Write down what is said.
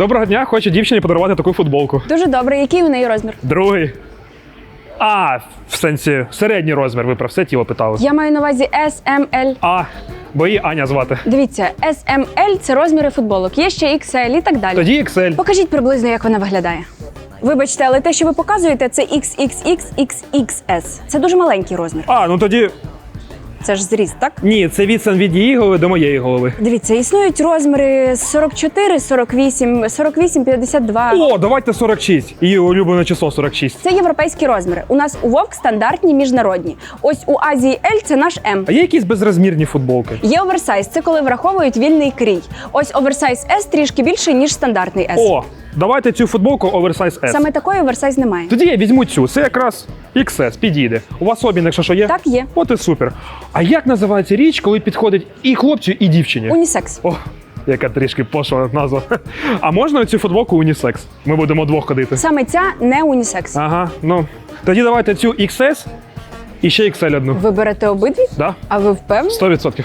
Доброго дня, хочу дівчині подарувати таку футболку. Дуже добре. Який у неї розмір? Другий. А, в сенсі, середній розмір, ви про все тіло питали. Я маю на увазі S, M, А, бо її Аня звати. Дивіться, S, M, це розміри футболок. Є ще XL і так далі. Тоді XL. Покажіть приблизно, як вона виглядає. Вибачте, але те, що ви показуєте, це XXXXXS. Це дуже маленький розмір. А, ну тоді. Це ж зріст, так? Ні, це відстань від її голови до моєї голови. Дивіться, існують розміри 44, 48, 48, 52. О, давайте 46. Її улюблене число 46. Це європейські розміри. У нас у Вовк стандартні міжнародні. Ось у Азії L – це наш М. А є якісь безрозмірні футболки? Є оверсайз, це коли враховують вільний крій. Ось оверсайз S трішки більший, ніж стандартний S. О, давайте цю футболку оверсайз S. Саме такої оверсайз немає. Тоді я візьму цю. Це якраз XS, підійде. У вас обмін, якщо що є? Так, є. От і супер. А як називається річ, коли підходить і хлопцю, і дівчині? Унісекс. О, яка трішки пошла назва. А можна цю футболку унісекс? Ми будемо двох ходити. Саме ця не унісекс. Ага, ну. Тоді давайте цю XS і ще XL одну. Ви берете обидві? Да? А ви впевнені? 100%.